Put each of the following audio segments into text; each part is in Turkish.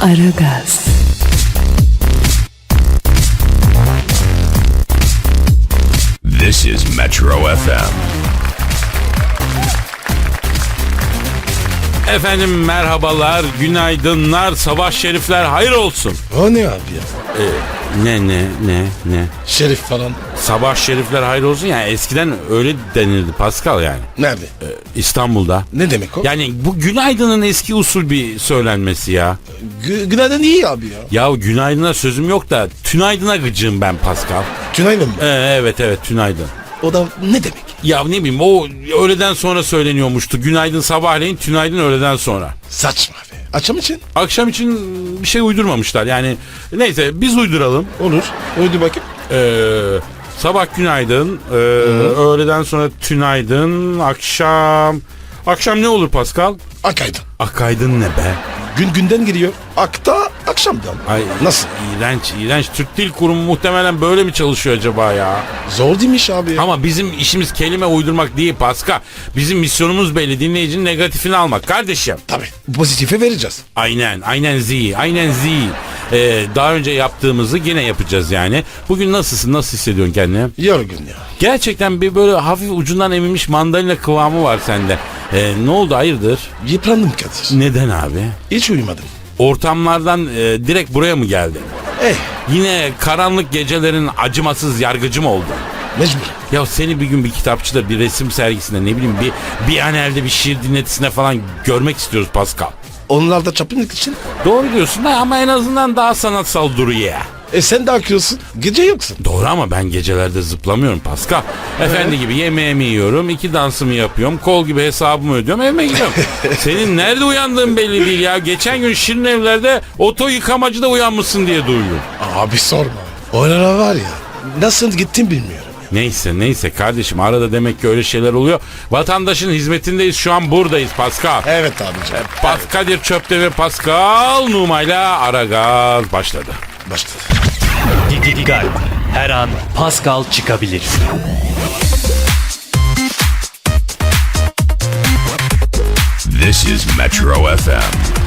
Aragaz, This is Metro FM. Efendim merhabalar, günaydınlar, sabah şerifler hayır olsun. O ne abi ya? Ne ne ne ne? Şerif falan. Sabah şerifler hayır olsun yani eskiden öyle denirdi Pascal yani. Nerede? İstanbul'da. Ne demek o? Yani bu günaydının eski usul bir söylenmesi ya. Gü- günaydın iyi abi ya. Ya günaydına sözüm yok da tünaydına gıcığım ben Pascal. Günaydın mı? Ee, evet evet tünaydın. O da ne demek? Ya ne bileyim o öğleden sonra söyleniyormuştu. Günaydın sabahleyin, tünaydın öğleden sonra. Saçma be. Akşam için? Akşam için bir şey uydurmamışlar. Yani neyse biz uyduralım. Olur. Uydu bakayım. Ee, sabah günaydın, ee, öğleden sonra tünaydın, akşam... Akşam ne olur Pascal? Akaydın. Akaydın ne be? Gün günden giriyor. Akta akşamdan. Ay, Nasıl? İğrenç, iğrenç. Türk Dil Kurumu muhtemelen böyle mi çalışıyor acaba ya? Zor değilmiş abi ya. Ama bizim işimiz kelime uydurmak değil Pascal. Bizim misyonumuz belli. Dinleyicinin negatifini almak kardeşim. Tabii. Pozitife vereceğiz. Aynen, aynen Z, aynen Z. Ee, daha önce yaptığımızı yine yapacağız yani. Bugün nasılsın, nasıl hissediyorsun kendini? Yorgun ya. Gerçekten bir böyle hafif ucundan emilmiş mandalina kıvamı var sende. Ee, ne oldu hayırdır? Yıprandım Kadir. Neden abi? Hiç uyumadım. Ortamlardan e, direkt buraya mı geldin? Eh Yine karanlık gecelerin acımasız yargıcı mı oldu? mecbur. Ya seni bir gün bir kitapçıda bir resim sergisinde ne bileyim bir bir an elde bir şiir dinletisine falan görmek istiyoruz Pascal. Onlar da çapınlık için. Doğru diyorsun da ama en azından daha sanatsal duruyor. E sen de akıyorsun. Gece yoksun. Doğru ama ben gecelerde zıplamıyorum Pascal. Efendi gibi yemeğimi yiyorum, iki dansımı yapıyorum, kol gibi hesabımı ödüyorum, evime gidiyorum. Senin nerede uyandığın belli değil ya. Geçen gün Şirin evlerde oto yıkamacıda uyanmışsın diye duydum. Abi sorma. Oralar var ya. Nasıl gittim bilmiyorum. Neyse neyse kardeşim arada demek ki öyle şeyler oluyor. Vatandaşın hizmetindeyiz şu an buradayız Pascal. Evet abicim. Pas Kadir Çöpte ve Pascal Numa'yla Aragaz başladı. Başladı. Dikkat! Her an Pascal çıkabilir. This is Metro FM.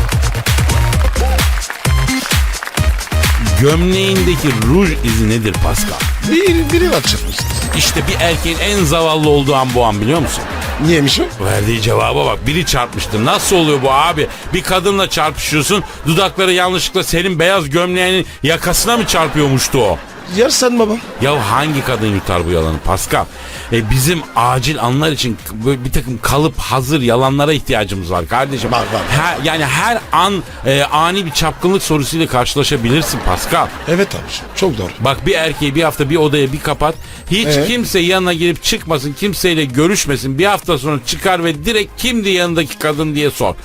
Gömleğindeki ruj izi nedir Pascal? Bir, biri var çıkmıştı. İşte bir erkeğin en zavallı olduğu an bu an biliyor musun? Niyemiş o? Verdiği cevaba bak biri çarpmıştır. Nasıl oluyor bu abi? Bir kadınla çarpışıyorsun dudakları yanlışlıkla senin beyaz gömleğinin yakasına mı çarpıyormuştu o? Yersen baba. Ya hangi kadın yutar bu yalanı Pascal? E, bizim acil anlar için böyle bir takım kalıp hazır yalanlara ihtiyacımız var kardeşim. Var, var. Her- yani her an e, ani bir çapkınlık sorusuyla karşılaşabilirsin Pascal. Evet abicim. Çok doğru. Bak bir erkeği bir hafta bir odaya bir kapat. Hiç Ee? kimse yanına girip çıkmasın. Kimseyle görüşmesin. Bir hafta sonra çıkar ve direkt kimdi yanındaki kadın diye sor.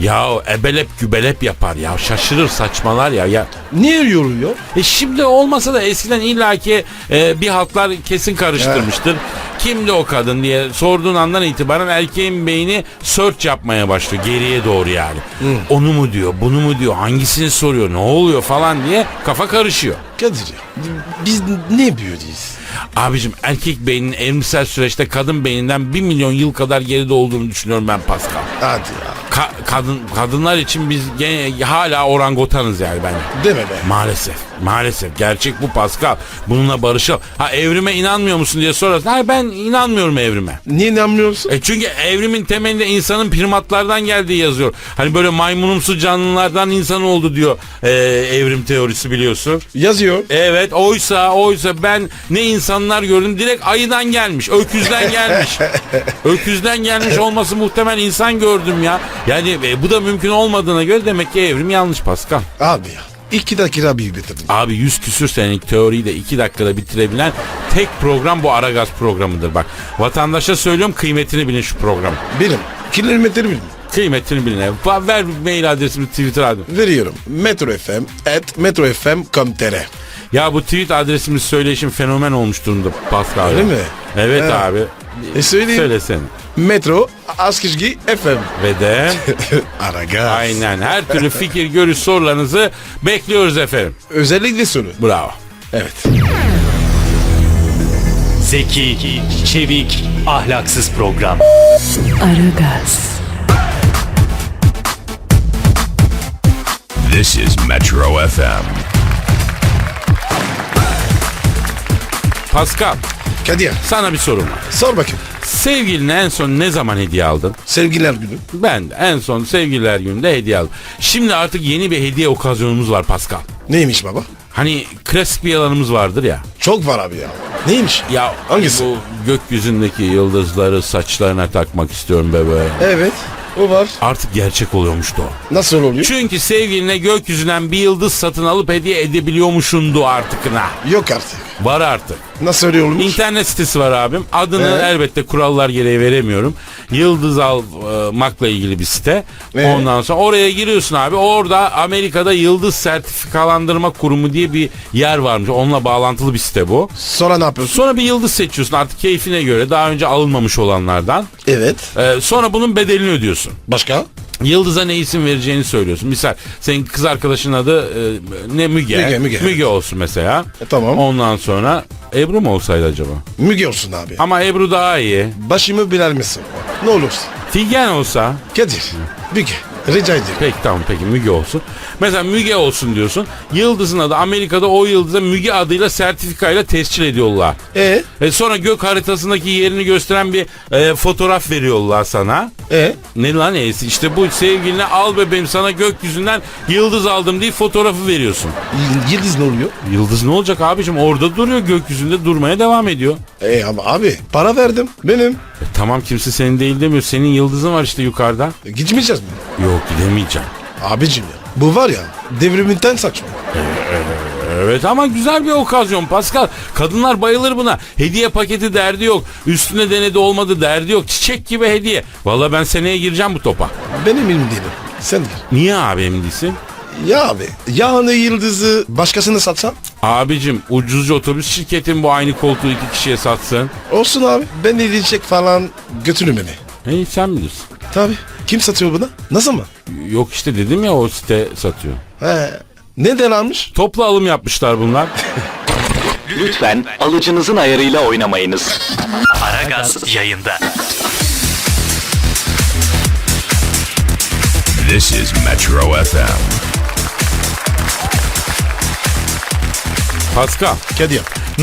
Ya ebelep gübelep yapar ya. Şaşırır saçmalar ya. ya. Niye yoruyor? E şimdi olmasa da eskiden illaki e, bir halklar kesin karıştırmıştır. Kimdi o kadın diye sorduğun andan itibaren erkeğin beyni search yapmaya başlıyor geriye doğru yani. Onu mu diyor, bunu mu diyor, hangisini soruyor, ne oluyor falan diye kafa karışıyor. Kadir ya. Biz ne büyüdüyüz? Abicim erkek beyninin evrimsel süreçte kadın beyninden bir milyon yıl kadar geride olduğunu düşünüyorum ben Pascal. Hadi ya. Ka- kadın kadınlar için biz gene hala orangotanız yani bence. Deme be. Maalesef. Maalesef. Gerçek bu Pascal. Bununla barışalım. Ha evrime inanmıyor musun diye sorarsın. Hayır ben inanmıyorum evrime. Niye inanmıyorsun? E çünkü evrimin temelinde insanın primatlardan geldiği yazıyor. Hani böyle maymunumsu canlılardan insan oldu diyor e, evrim teorisi biliyorsun. Yazıyor. Evet oysa oysa ben ne insanlar gördüm direkt ayıdan gelmiş öküzden gelmiş. öküzden gelmiş olması muhtemel insan gördüm ya. Yani e, bu da mümkün olmadığına göre demek ki evrim yanlış Pascal. Abi ya. İki dakika bir bitirdim. Abi 100 küsür senelik teoriyi de 2 dakikada bitirebilen tek program bu Aragaz programıdır bak. Vatandaşa söylüyorum kıymetini bilin şu programın. Benim. Kilometri bilmiyorum. Kıymetini bilin. Va- Ver mail adresimi Twitter adresimi. Veriyorum. Metro FM at metrofm.com.tr Ya bu tweet adresimiz söyleşim fenomen olmuş durumda Pascal. Öyle mi? Evet Ha. abi. E söyleyeyim. Söylesene. Metro Askizgi FM. Ve de Aragaz. aynen her türlü fikir, görüş, sorularınızı bekliyoruz efendim. Özellikle soru. Bravo. Evet. Zeki, çevik, ahlaksız program. Aragaz, This is Metro FM. Pascal Kadir sana bir sorum var. sor bakayım. Sevgiline en son ne zaman hediye aldın? Sevgiler günü. Ben de en son sevgililer gününde hediye aldım. Şimdi artık yeni bir hediye okazyonumuz var Pascal. Neymiş baba? Hani klasik bir yalanımız vardır ya. Çok var abi ya. Neymiş? Ya Hangisi? bu gökyüzündeki yıldızları saçlarına takmak istiyorum bebeğe. Evet. O var. Artık gerçek oluyormuştu o. Nasıl oluyor? Çünkü sevgiline gökyüzünden bir yıldız satın alıp hediye edebiliyormuşundu artık. na. Yok artık. Var artık. Nasıl öyle olmuş? İnternet sitesi var abim. Adını Evet. elbette kurallar gereği veremiyorum. Yıldız almakla ilgili bir site. Evet. Ondan sonra oraya giriyorsun abi. Orada Amerika'da Yıldız Sertifikalandırma Kurumu diye bir yer varmış. Onunla bağlantılı bir site bu. Sonra ne yapıyorsun? Sonra bir yıldız seçiyorsun artık keyfine göre. Daha önce alınmamış olanlardan. Evet. Ee, sonra bunun bedelini ödüyorsun. Başka? Yıldız'a ne isim vereceğini söylüyorsun. Misal senin kız arkadaşının adı e, ne Müge. Müge, Müge. olsun mesela. E, tamam. Ondan sonra Ebru mu olsaydı acaba? Müge olsun abi. Ama Ebru daha iyi. Başımı biler misin? Ne olursun. Figen olsa Kadir. Müge. Rica ederim. peki tamam peki Müge olsun. Mesela Müge olsun diyorsun. Yıldızın adı Amerika'da o yıldıza Müge adıyla sertifikayla tescil ediyorlar. E? E sonra gök haritasındaki yerini gösteren bir e, fotoğraf veriyorlar sana. E? Ne lan neyse işte bu sevgiline al bebeğim sana gökyüzünden yıldız aldım diye fotoğrafı veriyorsun. Y- Yıldız ne oluyor? Yıldız ne olacak abicim orada duruyor gökyüzünde durmaya devam ediyor. E ama abi para verdim. Benim. E, tamam kimse senin değil demiyor senin yıldızın var işte yukarıda. E, gitmeyeceğiz mi? Yok gidemeyeceğim. Abicim ya. Bu var ya devriminden saçma. Evet ama güzel bir okazyon Pascal. Kadınlar bayılır buna. Hediye paketi derdi yok. Üstüne denedi olmadı derdi yok. Çiçek gibi hediye. Valla ben seneye gireceğim bu topa. Benim elim değilim. Sen gir. Niye abi emin değilsin? Ya abi. Yani yıldızı başkasına satsam? Abicim ucuzcu otobüs şirketin bu aynı koltuğu iki kişiye satsın. Olsun abi. Ben edecek falan götürün beni. Hey sen bilirsin. Tabi. Kim satıyor bunu? Nasıl mı? Yok işte dedim ya o site satıyor. He. Neden almış? Toplu alım yapmışlar bunlar. Lütfen alıcınızın ayarıyla oynamayınız. Aragaz yayında. This is Metro FM. Pascal, Kadir.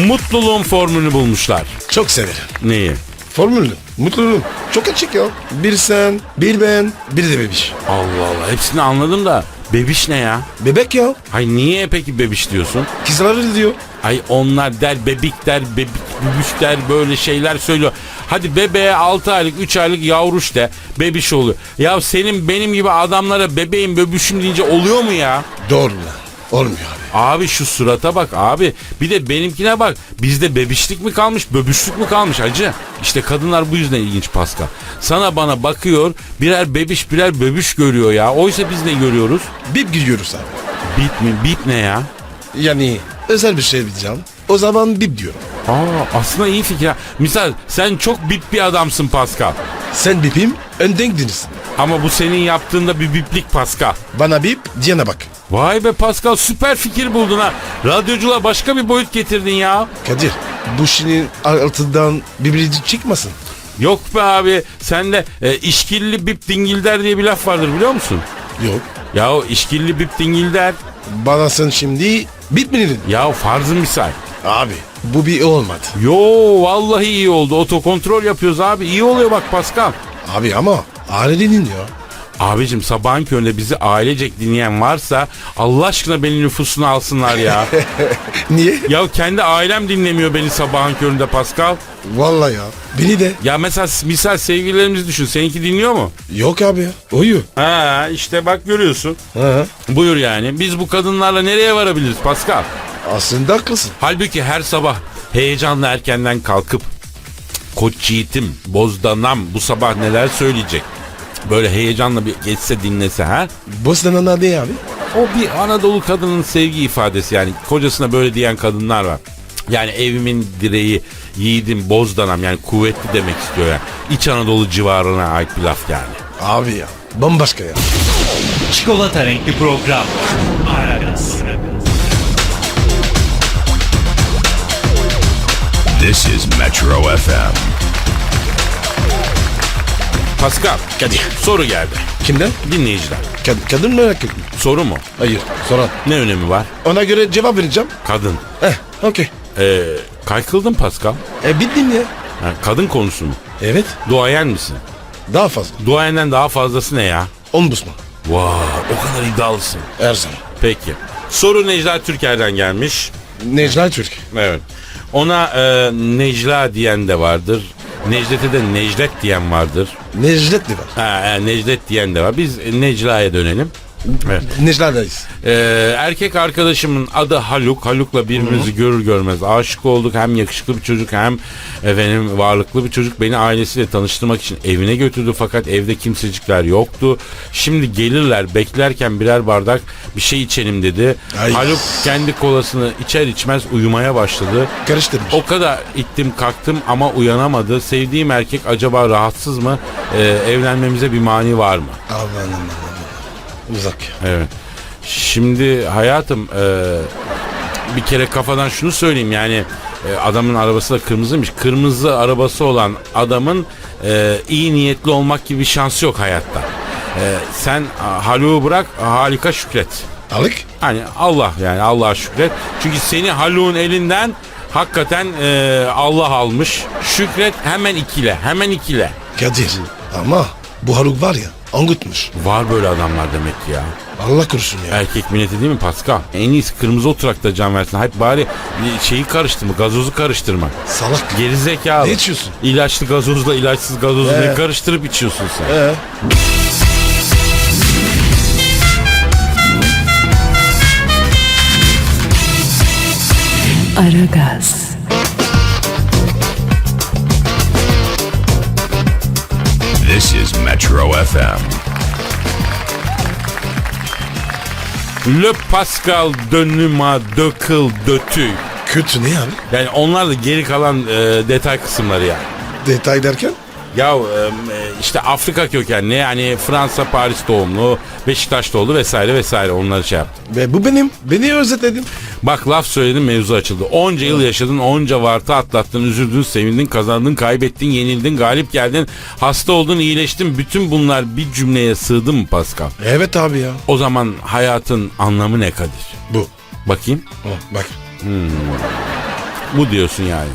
mutluluğun formülünü bulmuşlar. Çok severim. Neyi? Formülü. Mutluluğum. Çok açık ya. Bir sen, bir ben, bir de bebiş. Allah Allah hepsini anladım da bebiş ne ya? Bebek ya. Hay niye peki bebiş diyorsun? Kızlar diyor. Ay onlar der bebik der bebik bübüş der böyle şeyler söylüyor. Hadi bebeğe 6 aylık 3 aylık yavruş de bebiş oluyor. Ya senin benim gibi adamlara bebeğim böbüşüm deyince oluyor mu ya? Doğru lan. Olmuyor abi. Abi şu surata bak abi. Bir de benimkine bak. Bizde bebişlik mi kalmış, böbüşlük mü kalmış acı? İşte kadınlar bu yüzden ilginç Pascal. Sana bana bakıyor, birer bebiş birer böbüş görüyor ya. Oysa biz ne görüyoruz? Bip gidiyoruz abi. Bip mi? Bip ne ya? Yani özel bir şey diyeceğim. O zaman bip diyorum. Aa aslında iyi fikir. ha. Misal sen çok bip bir adamsın Pascal. Sen bipim, önden. Ama bu senin yaptığında bir biplik Pascal. Bana bip, diyene bak. Vay be Pascal süper fikir buldun ha. Radyoculuğa başka bir boyut getirdin ya. Kadir, bu şinin altından birbiri çıkmasın. Yok be abi sende e, işkilli bip dingilder diye bir laf vardır biliyor musun? Yok. Ya o işkilli bip dingilder. Bana sen şimdi bip mi dedin? Ya farzın misal. Abi, bu bir olmadı. Yo vallahi iyi oldu. Otokontrol yapıyoruz abi. İyi oluyor bak Pascal. Abi ama ailenin ya. Abicim sabahın köründe bizi ailecek dinleyen varsa Allah aşkına beni nüfusuna alsınlar ya. Niye? ya kendi ailem dinlemiyor beni sabahın köründe Pascal. Vallahi ya. Beni de. Ya mesela misal sevgililerimizi düşün. Seninki dinliyor mu? Yok abi ya. Uyu. Ha işte bak görüyorsun. Ha. Buyur yani. Biz bu kadınlarla nereye varabiliriz Pascal? Aslında haklısın. Halbuki her sabah heyecanla erkenden kalkıp Koç yiğitim, bozdanam bu sabah neler söyleyecek? Böyle heyecanla bir geçse dinlese ha. Bosna'nın ne abi? O bir Anadolu kadının sevgi ifadesi yani kocasına böyle diyen kadınlar var. Yani evimin direği yiğidim bozdanam yani kuvvetli demek istiyor yani. İç Anadolu civarına ait bir laf yani. Abi ya. Bambaşka ya. Çikolata renkli program. Aragaz. This is Metro FM. Pascal Kadir. soru geldi. Kimden? Dinleyiciler. Kad- kadın merak ettim. Soru mu? Hayır. Soran. Ne önemi var? Ona göre cevap vereceğim. Kadın. Eh okey. Ee, kaykıldın Pascal. E bittin ya. Ha, kadın konusu mu? Evet. Duayen misin? Daha fazla. Duayenden daha fazlası ne ya? Ombudsman. Vay o kadar iddialısın. Her zaman. Peki. Soru Necla Türker'den gelmiş. Necla Türk. Evet. Ona e, Necla diyen de vardır. Necdet'e de Necdet diyen vardır. Necdet de var. Ha, e, Necdet diyen de var. Biz Necla'ya dönelim. Evet. Necla'dayız. Ee, erkek arkadaşımın adı Haluk. Haluk'la birbirimizi görür görmez aşık olduk. Hem yakışıklı bir çocuk hem efendim varlıklı bir çocuk. Beni ailesiyle tanıştırmak için evine götürdü fakat evde kimsecikler yoktu. Şimdi gelirler beklerken birer bardak bir şey içelim dedi. Ay. Haluk kendi kolasını içer içmez uyumaya başladı. Karıştırmış. O kadar ittim kalktım ama uyanamadı. Sevdiğim erkek acaba rahatsız mı? Ee, evlenmemize bir mani var mı? Aman aman. Uzak. Evet. Şimdi hayatım e, bir kere kafadan şunu söyleyeyim yani e, adamın arabası da kırmızıymış. Kırmızı arabası olan adamın e, iyi niyetli olmak gibi bir şansı yok hayatta. E, sen a, bırak halika şükret. Alık. Hani Allah yani Allah'a şükret. Çünkü seni Haluk'un elinden hakikaten e, Allah almış. Şükret hemen ikile hemen ikile. Kadir. Ama bu Haluk var ya angutmuş. Var böyle adamlar demek ki ya. Allah korusun ya. Erkek milleti değil mi Pascal? En iyisi kırmızı oturakta can versin. Hep bari şeyi karıştırma, gazozu karıştırma. Salak. Geri zekalı. Ne içiyorsun? İlaçlı gazozla ilaçsız gazozu Ee? ne karıştırıp içiyorsun sen? Ee, Aragaz, This is Metro FM. Le Pascal dönüma dökıl dötü. kötü ne abi? Yani onlar da geri kalan e, detay kısımları yani. Detay derken? Ya e, işte Afrika kökenli yani Fransa Paris doğumlu Beşiktaş doğumlu vesaire vesaire onları şey yaptım. Ve bu benim. Beni özetledin. Bak laf söyledim mevzu açıldı. Onca yıl yaşadın, onca vartı atlattın, üzüldün, sevindin, kazandın, kaybettin, yenildin, galip geldin, hasta oldun, iyileştin. Bütün bunlar bir cümleye sığdı mı Pascal? Evet abi ya. O zaman hayatın anlamı ne Kadir? Bu. Bakayım. Oh, bak. Bu diyorsun yani.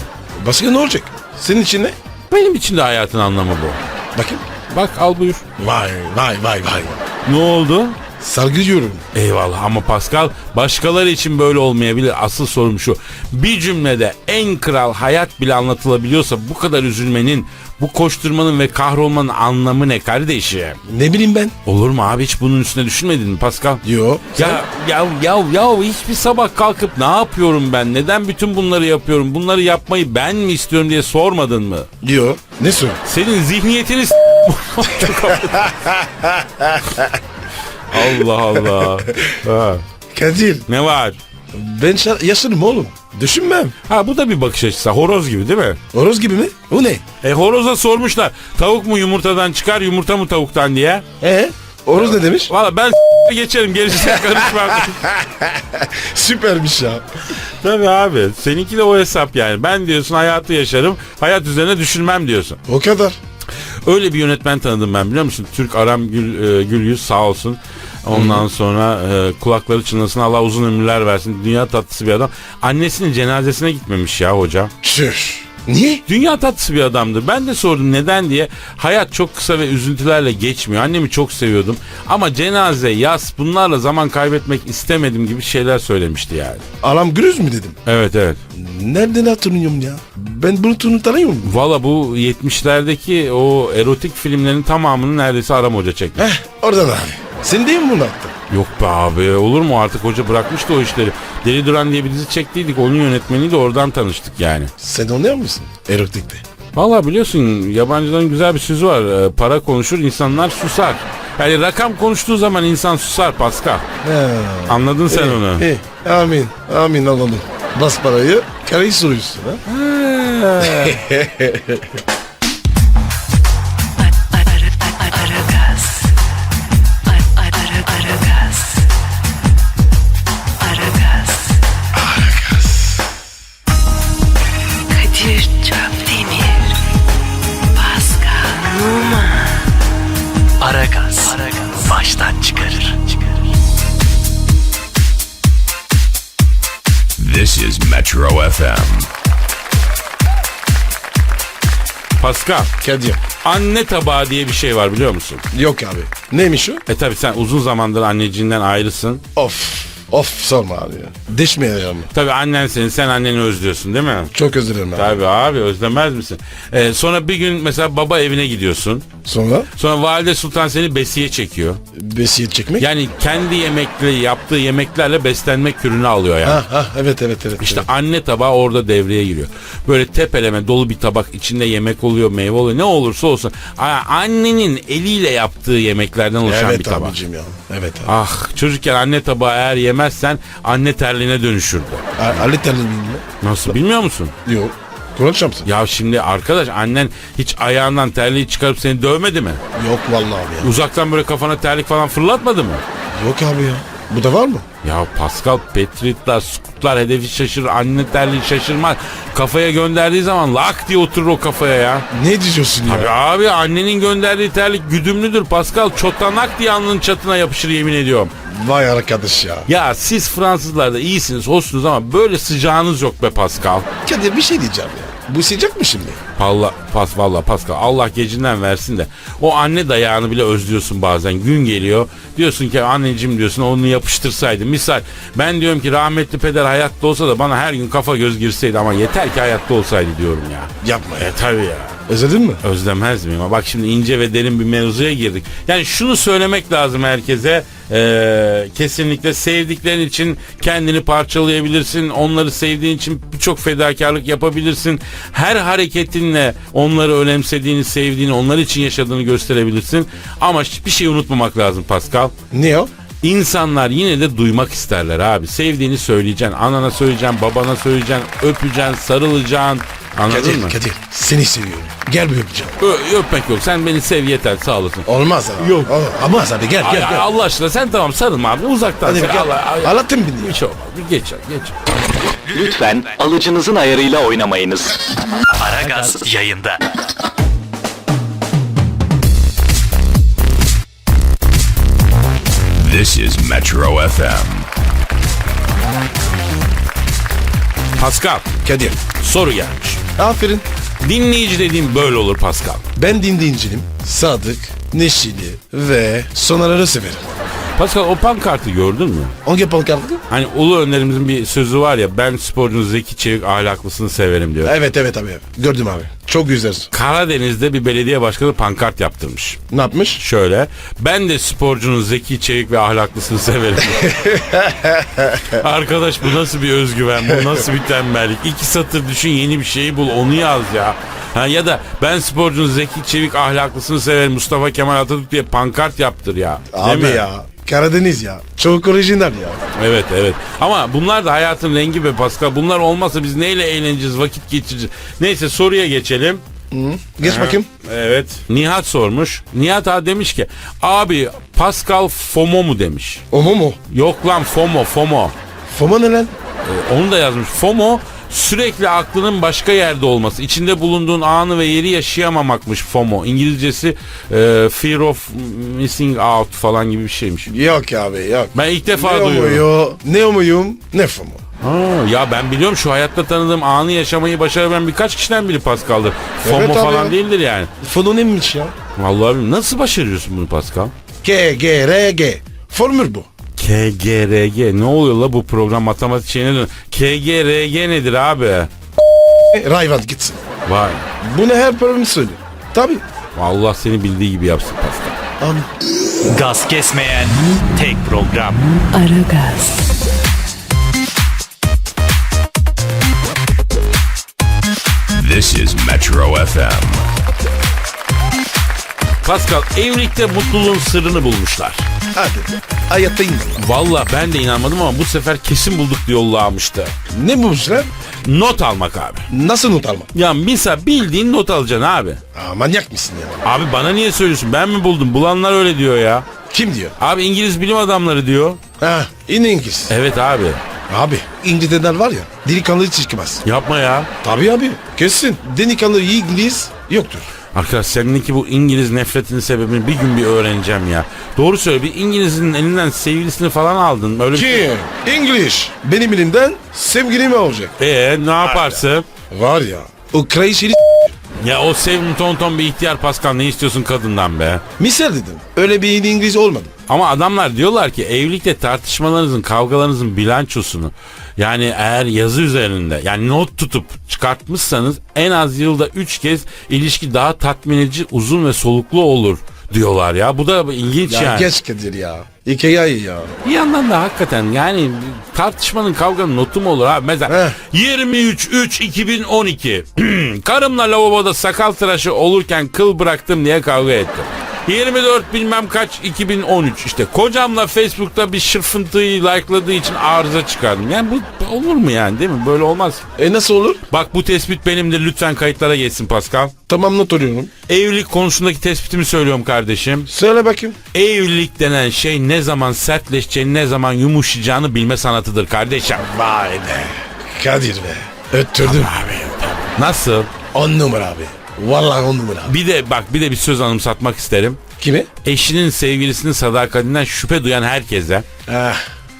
Başka ne olacak? Senin için ne? Benim için de hayatın anlamı bu. Bakayım. Bak al buyur. Vay vay vay vay. Ne oldu? Sargı diyorum. Eyvallah ama Pascal başkaları için böyle olmayabilir. Asıl sorum şu. Bir cümlede en kral hayat bile anlatılabiliyorsa bu kadar üzülmenin, bu koşturmanın ve kahrolmanın anlamı ne kardeşim? Ne bileyim ben? Olur mu abi hiç bunun üstüne düşünmedin mi Pascal? Yo. Ya ya ya ya hiçbir sabah kalkıp ne yapıyorum ben? Neden bütün bunları yapıyorum? Bunları yapmayı ben mi istiyorum diye sormadın mı? Yo. Ne sor? Senin zihniyetini s- Allah Allah. Ha, Kadir. ne var? Ben şa- yaşarım oğlum. Düşünmem. Ha bu da bir bakış açısı. Horoz gibi değil mi? Horoz gibi mi? O ne? E horoza sormuşlar. Tavuk mu yumurtadan çıkar, yumurta mı tavuktan diye. Ee? Horoz ne demiş? Valla ben geçerim gerisine karışmam. Süpermiş ya. Tabii abi. Seninki de o hesap yani. Ben diyorsun hayatı yaşarım. Hayat üzerine düşünmem diyorsun. O kadar. Öyle bir yönetmen tanıdım ben biliyor musun? Türk Aram Gül, e, Gül Yüz sağ olsun. Ondan sonra e, kulakları çınlasın Allah uzun ömürler versin. Dünya tatlısı bir adam. Annesinin cenazesine gitmemiş ya hocam. Çüş. Niye? Dünya tatlısı bir adamdır. Ben de sordum neden diye. Hayat çok kısa ve üzüntülerle geçmiyor. Annemi çok seviyordum. Ama cenaze, yas bunlarla zaman kaybetmek istemedim gibi şeyler söylemişti yani. Aram Gürüz mü dedim. Evet evet. Nereden hatırlıyorum ya? Ben bunu tanıyorum. Valla bu 70'lerdeki o erotik filmlerin tamamını neredeyse Aram Hoca çekti. Heh oradan abi. Sen değil mi bunu attın? Yok be abi olur mu artık hoca bırakmıştı o işleri. Deli Duran diye bir dizi çektiydik onun yönetmeni de oradan tanıştık yani. Sen oynuyor musun? Erotikte. Valla biliyorsun yabancıların güzel bir sözü var. Ee, para konuşur insanlar susar. Yani rakam konuştuğu zaman insan susar Pascal. He. Anladın sen onu. İyi. Amin. Amin anladım. Bas parayı. Karayı soruyorsun ha. Aragaz. This is Metro FM. Pascal, Kadir. anne tabağı diye bir şey var biliyor musun? Yok abi. Neymiş o? E tabi sen uzun zamandır anneciğinden ayrısın. Of. Of sorma abi ya. Deşmeyeceğim. Tabi annen seni, sen anneni özlüyorsun değil mi? Çok özür dilerim abi. Tabi abi özlemez misin? E, sonra bir gün mesela baba evine gidiyorsun. Sonra Sonra valide sultan seni besiye çekiyor. besiye çekmek. Yani kendi yemekle yaptığı yemeklerle beslenmek kürünü alıyor yani. Ha ha evet evet evet. İşte evet. anne tabağı orada devreye giriyor. Böyle tepeleme dolu bir tabak içinde yemek oluyor, meyve oluyor. Ne olursa olsun. Annenin eliyle yaptığı yemeklerden oluşan bir Evet tabak. abicim ya. Evet abi. Ah çocukken anne tabağı eğer yemezsen anne terliğine dönüşürdü. A- Ali terli miyim Nasıl bilmiyor musun? Yok. Çarpsın. Ya şimdi arkadaş annen hiç ayağından terliği çıkarıp seni dövmedi mi? Yok vallahi abi ya. Uzaktan böyle kafana terlik falan fırlatmadı mı? Yok abi ya. Bu da var mı? Ya Pascal Petritler, Scootlar hedefi şaşırır, anne terliği şaşırmaz. Kafaya gönderdiği zaman lak diye oturur o kafaya ya. Ne diyorsun ya? Abi, abi annenin gönderdiği terlik güdümlüdür Pascal. Çotanak diye alnının çatına yapışır yemin ediyorum. Vay arkadaş ya. Ya siz Fransızlar da iyisiniz, hoşsunuz ama böyle sıcağınız yok be Pascal. Kadir bir şey diyeceğim ya. Bu sıcak mı şimdi? Valla pas valla Pascal Allah gecinden versin de o anne dayağını bile özlüyorsun bazen gün geliyor diyorsun ki anneciğim diyorsun onu yapıştırsaydı misal ben diyorum ki rahmetli peder hayatta olsa da bana her gün kafa göz girseydi ama yeter ki hayatta olsaydı diyorum ya. Yapma ya. E tabi ya. Özledin mi? Özlemez miyim? Ama Bak şimdi ince ve derin bir mevzuya girdik. Yani şunu söylemek lazım herkese. Ee, kesinlikle sevdiklerin için kendini parçalayabilirsin. Onları sevdiğin için birçok fedakarlık yapabilirsin. Her hareketinle onları önemsediğini, sevdiğini, onlar için yaşadığını gösterebilirsin. Ama bir şey unutmamak lazım Pascal. Ne o? İnsanlar yine de duymak isterler abi. Sevdiğini söyleyeceksin. Anana söyleyeceksin, babana söyleyeceksin, öpeceksin, sarılacaksın. Anladın Kadir, mı? Kadir seni seviyorum. Gel bir öpeceğim. Ö- öpmek yok. Sen beni sev yeter sağ olasın. Olmaz abi. Yok. Ol- Olmaz abi gel Ay, gel gel. Allah aşkına sen tamam sarılma abi uzaktan. Hadi gel. Allah, ay- beni. Hiç olmaz. Bir Geç geç. Lütfen alıcınızın ayarıyla oynamayınız. Aragaz yayında. This is Metro FM. Pascal Kadir. soru gelmiş. Aferin. Dinleyici dediğim böyle olur Pascal. Ben dinleyiciyim. Sadık, neşeli ve sonraları severim. Pascal o pankartı gördün mü? Hangi pankartı? Hani ulu önlerimizin bir sözü var ya ben sporcunun zeki çevik ahlaklısını severim diyor. Evet evet abi. Gördüm abi. Çok güzel. Karadeniz'de bir belediye başkanı pankart yaptırmış. Ne yapmış? Şöyle ben de sporcunun zeki çevik ve ahlaklısını severim. Arkadaş bu nasıl bir özgüven bu nasıl bir tembellik. İki satır düşün yeni bir şeyi bul onu yaz ya. Ha, ya da ben sporcunun zeki çevik ahlaklısını severim Mustafa Kemal Atatürk diye pankart yaptır ya. Değil Abi mi? ya. Karadeniz ya. Çok orijinal ya. Evet evet. Ama bunlar da hayatın rengi be Pascal. Bunlar olmasa biz neyle eğleneceğiz, vakit geçireceğiz. Neyse soruya geçelim. Geç bakayım. Evet. Nihat sormuş. Nihat abi demiş ki abi Pascal FOMO mu demiş. Omo mu? Yok lan FOMO FOMO. Foma ne lan? Ee, onu da yazmış. FOMO sürekli aklının başka yerde olması. içinde bulunduğun anı ve yeri yaşayamamakmış FOMO. İngilizcesi e, Fear of Missing Out falan gibi bir şeymiş. Yok abi yok. Ben ilk defa ne duyuyorum. omuyor, ne omuyum, ne fomu. Ha, ya ben biliyorum şu hayatta tanıdığım anı yaşamayı başarabilen birkaç kişiden biri Pascal'dır. FOMO Evet falan ya. değildir yani. Fonu neymiş ya? Vallahi bilmiyorum. Nasıl başarıyorsun bunu Pascal? K, G, R, G. Formül bu. KGRG ne oluyor la bu program matematik şeyine dön. KGRG nedir abi? E, Rayvan gitsin. Vay. Bunu her program söylüyor. Tabii. Allah seni bildiği gibi yapsın Pascal. Amin. Gaz kesmeyen tek program. Aragaz. This is Metro FM. Pascal evlilikte mutluluğun sırrını bulmuşlar. Hadi. Hayatta. Valla ben de inanmadım ama bu sefer kesin bulduk diye yollamıştı. Ne bulmuşlar? Not almak abi. Nasıl not alma? Ya misal bildiğin not alacaksın abi. Aa, manyak mısın ya? Abi bana niye söylüyorsun ben mi buldum? Bulanlar öyle diyor ya. Kim diyor? Abi İngiliz bilim adamları diyor. Ha, in İngiliz. Evet abi. Abi İngilizler var ya delikanlı çıkmaz. Yapma ya. Tabii abi kesin. Delikanlı İngiliz yoktur. Arkadaş seninki bu İngiliz nefretinin sebebini bir gün bir öğreneceğim ya. Doğru söyle bir İngiliz'in elinden sevgilisini falan aldın. Öyle bir şey. Kim? İngiliz. Benim elimden sevgilim olacak. Ee ne yaparsın? Var ya o kraliçeli Ya o sevimli tonton bir ihtiyar Pascal ne istiyorsun kadından be? misal dedim. Öyle bir İngiliz olmadı. Ama adamlar diyorlar ki evlilikte tartışmalarınızın, kavgalarınızın bilançosunu yani eğer yazı üzerinde yani not tutup çıkartmışsanız en az yılda 3 kez ilişki daha tatmin edici, uzun ve soluklu olur diyorlar ya. Bu da ilginç Ya yani. geç Kadir ya. Hikaye ya. Bir yandan da hakikaten yani tartışmanın kavganın notu mu olur abi? Mesela Heh. 23 3 2012 karımla lavaboda sakal tıraşı olurken kıl bıraktım diye kavga ettim. 24 bilmem kaç 2013 işte kocamla Facebook'ta bir şırfıntıyı likeladığı için arıza çıkardım. Yani bu olur mu yani değil mi? Böyle olmaz. E nasıl olur? Bak bu tespit benimdir lütfen kayıtlara geçsin Pascal. Tamam not alıyorum. Evlilik konusundaki tespitimi söylüyorum kardeşim. Söyle bakayım. Evlilik denen şey ne zaman sertleşeceğini ne zaman yumuşayacağını bilme sanatıdır kardeşim. Vay be. Kadir be. Öttürdüm. Nasıl? On numara abi. Vallahi on numara. Bir de bak bir de bir söz anımsatmak isterim. Kimi? Eşinin sevgilisinin sadakatinden şüphe duyan herkese Ah,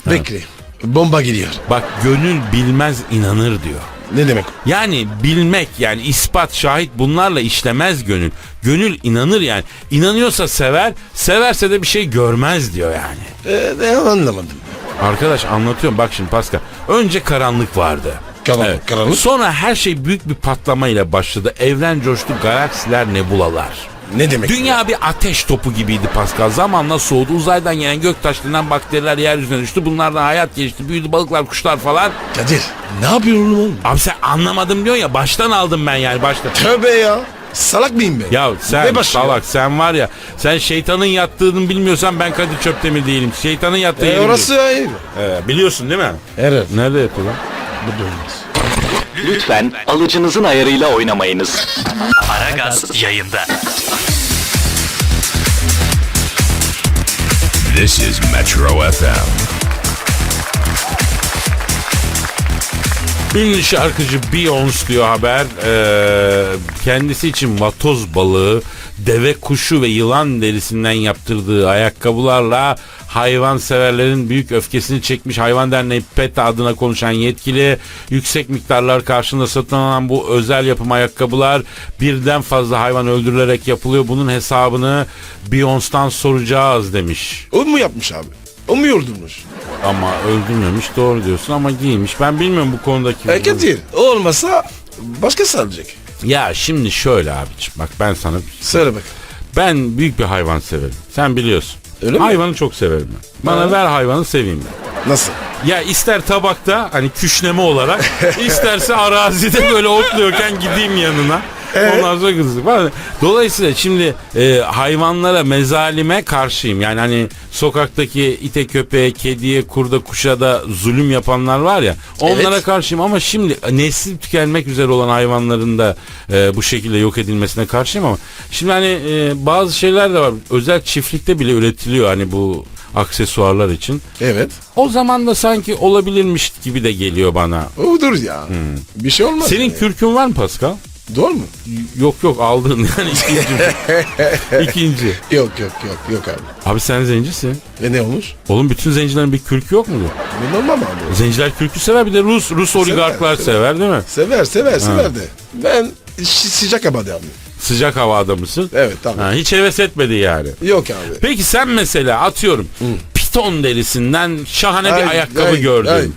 bekle. Bomba geliyor. bak gönül bilmez inanır diyor. Ne demek? Yani bilmek yani ispat şahit bunlarla işlemez gönül. Gönül inanır yani. İnanıyorsa sever, severse de bir şey görmez diyor yani. E, ne anlamadım. Arkadaş anlatıyorum bak şimdi Pascal. Önce karanlık vardı. Karanlık, karanlık. Sonra her şey büyük bir patlamayla başladı. Evren coştu, galaksiler, nebulalar. Ne demek? Dünya bir ateş topu gibiydi Pascal. Zamanla soğudu. Uzaydan gelen göktaşlarından bakteriler yeryüzüne düştü. Bunlardan hayat geçti. Büyüdü balıklar, kuşlar falan. Kadir ne yapıyorsun oğlum? Abi sen anlamadım diyorsun ya. Baştan aldım ben yani baştan. Tövbe ya. Salak mıyım ben? Ya sen Ne başı ya? salak sen var ya sen şeytanın yattığını bilmiyorsan ben Kadir Çöptemir değilim. Şeytanın yattığı E, orası biliyorum. Ee, biliyorsun değil mi? Evet. Nerede yatıyor lan? Bu da olmaz. Lütfen alıcınızın ayarıyla oynamayınız. Aragaz yayında. This is Metro FM. Ünlü şarkıcı Beyoncé diyor haber. Ee, kendisi için vatoz balığı, deve kuşu ve yılan derisinden yaptırdığı ayakkabılarla hayvan severlerin büyük öfkesini çekmiş. Hayvan Derneği PETA adına konuşan yetkili yüksek miktarlar karşılığında satın alınan bu özel yapım ayakkabılar birden fazla hayvan öldürülerek yapılıyor. Bunun hesabını Beyoncé'dan soracağız demiş. O mu yapmış abi? O mu yordurmuş? Ama öldürmemiş doğru diyorsun ama giymiş. Ben bilmiyorum bu konudaki. E Kadir o olmasa başka alacak. Ya şimdi şöyle abiciğim bak ben sana Söyle bak. ben büyük bir hayvan severim. Sen biliyorsun. Öyle mi? Hayvanı çok severim ben. Bana Ha. ver hayvanı seveyim ben. Nasıl? Ya ister tabakta hani küşleme olarak isterse arazide böyle otluyorken gideyim yanına. Ondan sonra falan. Dolayısıyla şimdi e, hayvanlara mezalime karşıyım. Yani hani sokaktaki ite köpeğe, kediye, kurda, kuşa da zulüm yapanlar var ya. Onlara Evet. karşıyım ama şimdi nesli tükenmek üzere olan hayvanların da e, bu şekilde yok edilmesine karşıyım ama şimdi hani e, bazı şeyler de var. Özel çiftlikte bile üretiliyor hani bu aksesuarlar için. Evet. O zaman da sanki olabilirmiş gibi de geliyor bana. Odur ya. Bir şey olmaz. Senin yani. kürkün var mı Pascal? Doğru mu? Yok yok aldın yani ikinci. ikinci. Yok yok yok yok abi. Abi sen zencisin. E ne olmuş? Oğlum bütün zencilerin bir kürkü yok mudur? Bu normal abi? Zenciler kürkü sever bir de Rus Rus oligarklar sever, sever. değil mi? Sever sever sever de. Ben sıcak hava abi. Sıcak hava adamısın. Evet tamam. Ha, hiç heves etmedi yani. Yok abi. Peki sen mesela atıyorum piton derisinden şahane bir Ay, ayakkabı ay, gördün. Ay.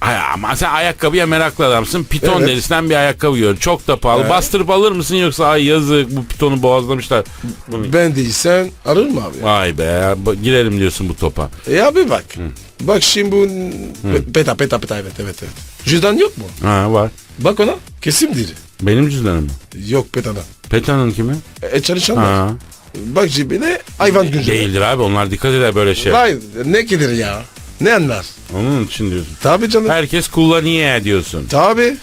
Ay, ama sen ayakkabıya meraklı adamsın. Piton Evet. derisinden bir ayakkabı gördün. Çok da pahalı. Evet. Bastırıp alır mısın yoksa ay yazık bu pitonu boğazlamışlar. Bunu- Ben değilsen arır mı abi? Vay be bu- girelim diyorsun bu topa. E abi bak. Bak şimdi bu pe- peta peta peta evet evet evet. Cüzdan yok mu? Ha var. Bak ona kesim diri. Benim cüzdanım mı? Yok Peta'da. Peta'nın kimi? E çalışanlar. Ha. Bak cebine hayvan gücü. Değildir abi onlar dikkat eder böyle şey. Vay ne kidir ya. Ne anlar? Onun için diyorsun. Tabii canım. Herkes kullanıyor diyorsun. Tabii.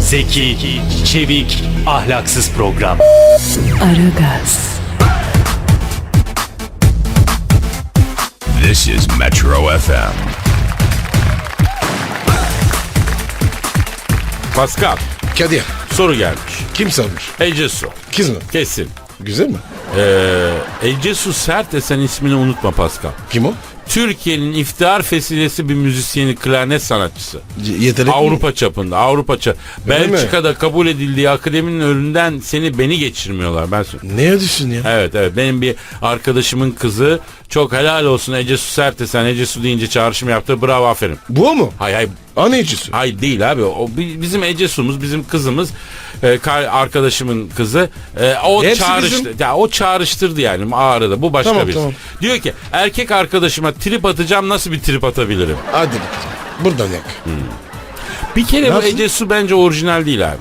Zeki, çevik, ahlaksız program. Aragaz, This is Metro FM. Pascal Kadir. soru gelmiş. Kim sormuş? Ece Su. Kız mı? Kesin. Güzel mi? Ee, Ece Su sert desen ismini unutma Pascal. Kim o? Türkiye'nin iftihar vesilesi bir müzisyeni, klarnet sanatçısı. Y- yetenekli mi? Avrupa çapında, Avrupa çap. Öyle mi? Belçika'da kabul edildiği akademinin önünden seni beni geçirmiyorlar. Ben söyleyeyim. Ne düşün ya? Evet evet benim bir arkadaşımın kızı çok helal olsun Ece Su sert desen Ece Su deyince çağrışım yaptı. Bravo aferin. Bu o mu? Hay hay Anne içisi. Hayır değil abi. O bi- bizim Ece Su'muz, bizim kızımız, e, kar- arkadaşımın kızı. E, o Hepsi çağrıştı. bizim. Ya o çağrıştırdı yani ağrıda. Bu başka Tamam, birisi. tamam. Diyor ki erkek arkadaşıma trip atacağım nasıl bir trip atabilirim? Hadi bakalım. Buradan yak. Bir kere bu Nasıl? Ece Su bence orijinal değil abi.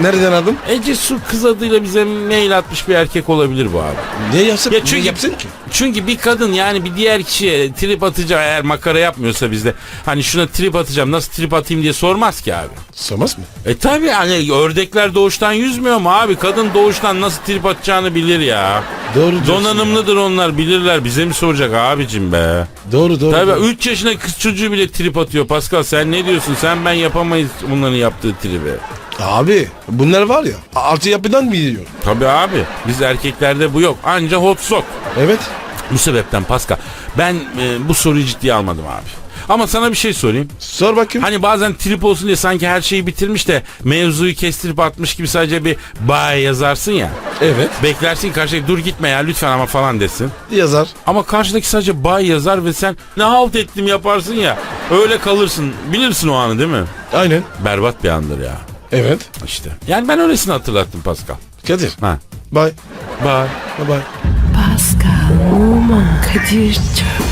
Nereden aldın? Ece Su kız adıyla bize mail atmış bir erkek olabilir bu abi. Ne yapsın? Ya Ne çünkü- yapsın ki? Çünkü bir kadın yani bir diğer kişiye trip atacağım eğer makara yapmıyorsa bizde hani şuna trip atacağım nasıl trip atayım diye sormaz ki abi. Sormaz mı? E tabi hani ördekler doğuştan yüzmüyor mu abi? Kadın doğuştan nasıl trip atacağını bilir ya. Doğru Donanımlıdır onlar bilirler. Bize mi soracak abicim be? Doğru doğru. Tabi doğru. 3 yaşında kız çocuğu bile trip atıyor. Pascal sen ne diyorsun? Sen ben yapamayız bunların yaptığı tribi. Abi bunlar var ya altı yapıdan biliyor. Tabi abi biz erkeklerde bu yok. Anca hot sok. Evet. Bu sebepten Pascal ben e, bu soruyu ciddiye almadım abi. Ama sana bir şey sorayım. Sor bakayım. Hani bazen trip olsun diye sanki her şeyi bitirmiş de mevzuyu kestirip atmış gibi sadece bir bay yazarsın ya. Evet. Beklersin karşıdaki dur gitme ya lütfen ama falan desin. Yazar. Ama karşıdaki sadece bay yazar ve sen ne halt ettim yaparsın ya. Öyle kalırsın. Bilirsin o anı değil mi? Aynen. Berbat bir andır ya. Evet. İşte. Yani ben öylesini hatırlattım Pascal. Kadir. Ha. Bye. Bay. Bye bye. Pascal, Oman, Kadir çok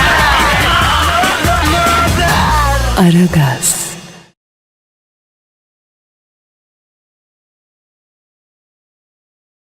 Aragaz.